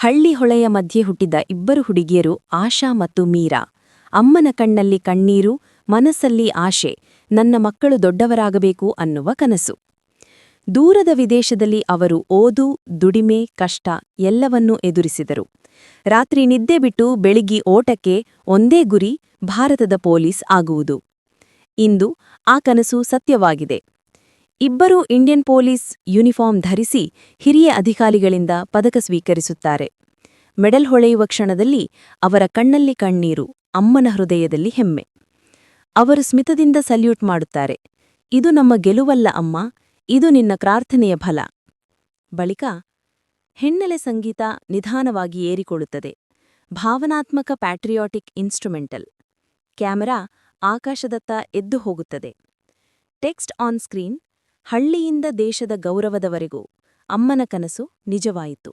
ಹಳ್ಳಿ ಹೊಳೆಯ ಮಧ್ಯೆ ಹುಟ್ಟಿದ ಇಬ್ಬರು ಹುಡುಗಿಯರು ಆಶಾ ಮತ್ತು ಮೀರಾ. ಅಮ್ಮನ ಕಣ್ಣಲ್ಲಿ ಕಣ್ಣೀರು, ಮನಸ್ಸಲ್ಲಿ ಆಶೆ, ನನ್ನ ಮಕ್ಕಳು ದೊಡ್ಡವರಾಗಬೇಕು ಅನ್ನುವ ಕನಸು. ದೂರದ ವಿದೇಶದಲ್ಲಿ ಅವರು ಓದು, ದುಡಿಮೆ, ಕಷ್ಟ ಎಲ್ಲವನ್ನೂ ಎದುರಿಸಿದರು. ರಾತ್ರಿ ನಿದ್ದೆ ಬಿಟ್ಟು ಬೆಳಿಗ್ಗೆ ಓಟಕ್ಕೆ ಒಂದೇ ಗುರಿ ಭಾರತದ ಪೊಲೀಸ್ ಆಗುವುದು. ಇಂದು ಆ ಕನಸು ಸತ್ಯವಾಗಿದೆ. ಇಬ್ಬರೂ ಇಂಡಿಯನ್ ಪೊಲೀಸ್ ಯೂನಿಫಾರ್ಮ್ ಧರಿಸಿ ಹಿರಿಯ ಅಧಿಕಾರಿಗಳಿಂದ ಪದಕ ಸ್ವೀಕರಿಸುತ್ತಾರೆ. ಮೆಡಲ್ ಹೊಳೆಯುವ ಕ್ಷಣದಲ್ಲಿ ಅವರ ಕಣ್ಣಲ್ಲಿ ಕಣ್ಣೀರು, ಅಮ್ಮನ ಹೃದಯದಲ್ಲಿ ಹೆಮ್ಮೆ. ಅವರು ಸ್ಮಿತದಿಂದ ಸಲ್ಯೂಟ್ ಮಾಡುತ್ತಾರೆ. ಇದು ನಮ್ಮ ಗೆಲುವಲ್ಲ ಅಮ್ಮ, ಇದು ನಿನ್ನ ಪ್ರಾರ್ಥನೆಯ ಫಲ. ಬಳಿಕ ಹೆಣ್ಣೆಲೆ ಸಂಗೀತ ನಿಧಾನವಾಗಿ ಏರಿಕೊಳ್ಳುತ್ತದೆ. ಭಾವನಾತ್ಮಕ ಪ್ಯಾಟ್ರಿಯಾಟಿಕ್ ಇನ್ಸ್ಟ್ರುಮೆಂಟಲ್. ಕ್ಯಾಮೆರಾ ಆಕಾಶದತ್ತ ಎದ್ದು ಹೋಗುತ್ತದೆ. ಟೆಕ್ಸ್ಟ್ ಆನ್ ಸ್ಕ್ರೀನ್ ಹಳ್ಳಿಯಿಂದ ದೇಶದ ಗೌರವದವರೆಗೂ ಅಮ್ಮನ ಕನಸು ನಿಜವಾಯಿತು.